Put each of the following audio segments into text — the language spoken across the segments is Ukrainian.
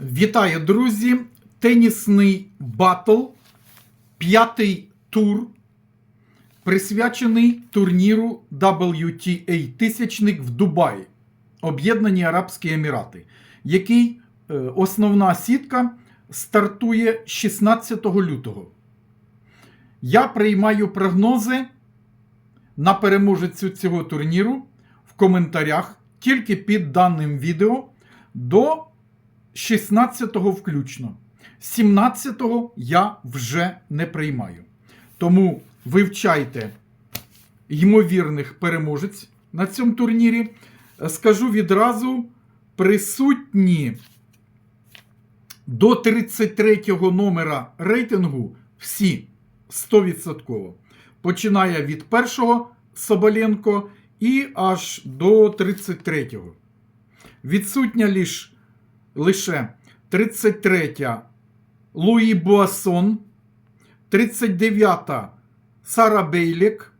Вітаю, друзі! Тенісний батл, п'ятий тур, присвячений турніру WTA тисячник в Дубаї, Об'єднані Арабські Емірати, який е, основна сітка стартує 16 лютого. Я приймаю прогнози на переможецю цього турніру в коментарях тільки під даним відео до 16-го включно. 17-го я вже не приймаю. Тому вивчайте ймовірних переможець на цьому турнірі. Скажу відразу: присутні до 33-го номера рейтингу всі 100%. Починає від першого Соболенко і аж до 33-го. Відсутня лиш, лише 33-я Луї Буасон, 39-та Сара Бейлік,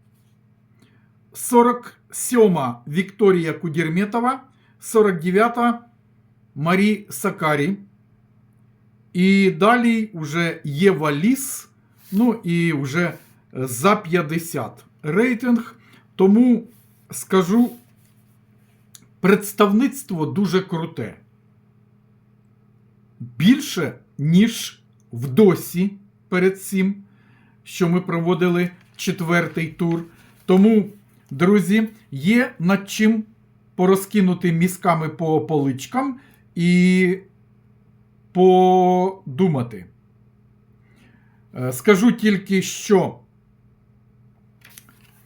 47-ма Вікторія Кудерметова, 49-та Марі Сакарі. І далі вже Єва Ліс, ну і вже за 50 рейтинг. Тому скажу, представництво дуже круте. Більше, ніж в досі перед цим, що ми проводили четвертий тур. Тому, друзі, є над чим порозкинути мізками по поличкам і подумати. Е, Скажу тільки, що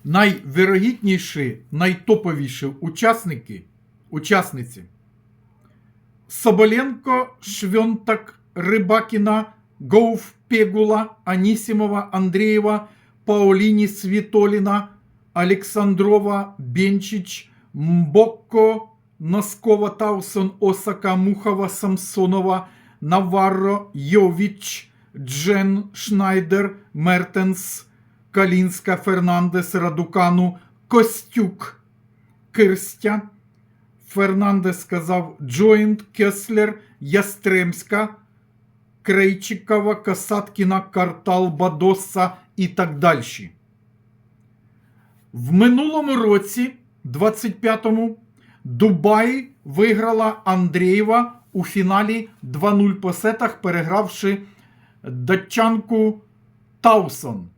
найвірогідніші, найтоповіші учасники, учасниці Соболенко, Швьонтак, Рибакіна, Гоуф Пегула, Анісімова, Андрієва, Паоліні Світоліна, Олександрова, Бенчич, Мбокко, Носкова, Таусон, Осака, Мухова, Самсонова, Наварро, Йовіч, Джен, Шнайдер, Мертенс, Калінська, Фернандес, Радукану, Костюк, Кирстя, Фернандес сказав Джойнт, Кеслер, Ястремська, Крейчикова, Касаткіна, Картал, Бадоса і так далі. В минулому році, 25-му, Дубай виграла Андрієва у фіналі 2-0 по сетах, перегравши датчанку Таусон.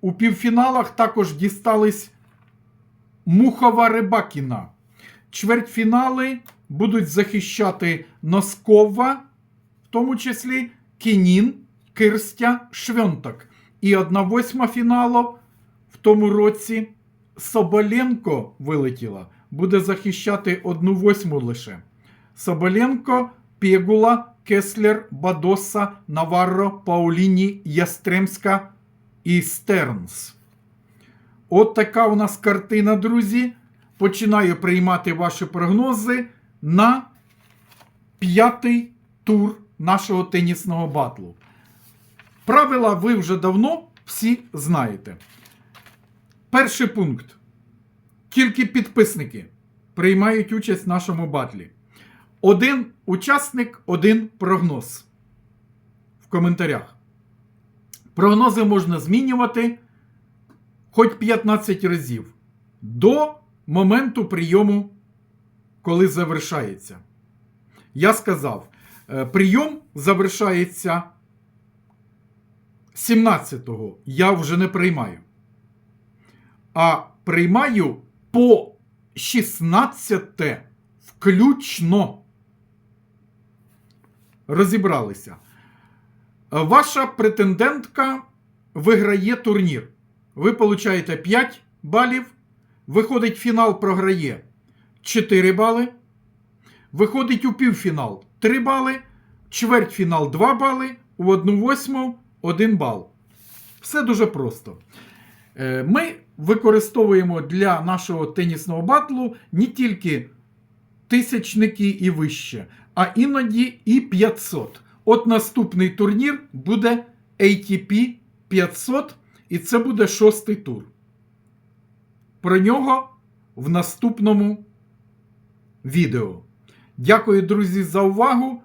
У півфіналах також дістались Мухова Рибакіна. Чвертьфінали будуть захищати Носкова, в тому числі Кінін, Кирстя, Швьонтак. І 1-8 фіналу в тому році Соболенко вилетіла, буде захищати 1-8 лише. Соболенко, Пегула, Кеслер, Бадоса, Наварро, Пауліні, Ястремська і Стернс. От така у нас картина, друзі. Починаю приймати ваші прогнози на п'ятий тур нашого тенісного батлу. Правила ви вже давно всі знаєте. Перший пункт. Тільки підписники приймають участь в нашому батлі. Один учасник, один прогноз. В коментарях. Прогнози можна змінювати хоч 15 разів до моменту прийому, коли завершається. Я сказав, е, прийом завершається 17-го. Я вже не приймаю. А приймаю по 16 включно. Розібралися. Ваша претендентка виграє турнір. Ви получаєте 5 балів. Виходить фінал, програє 4 бали. Виходить у півфінал 3 бали. Чвертьфінал 2 бали. У 1 восьму 1 бал. Все дуже просто. Е, Ми використовуємо для нашого тенісного батлу не тільки тисячники і вище, а іноді і 500. От наступний турнір буде ATP 500, і це буде шостий тур. Про нього в наступному відео. Дякую, друзі, за увагу.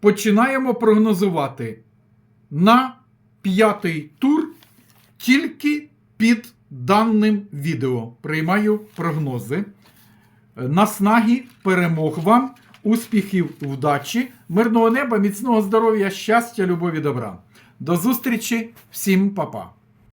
починаємо прогнозувати на п'ятий тур тільки під даним відео. Приймаю прогнози. Наснаги, перемог вам, успіхів, вдачі, мирного неба, міцного здоров'я, щастя, любові, добра. До зустрічі, всім па-па.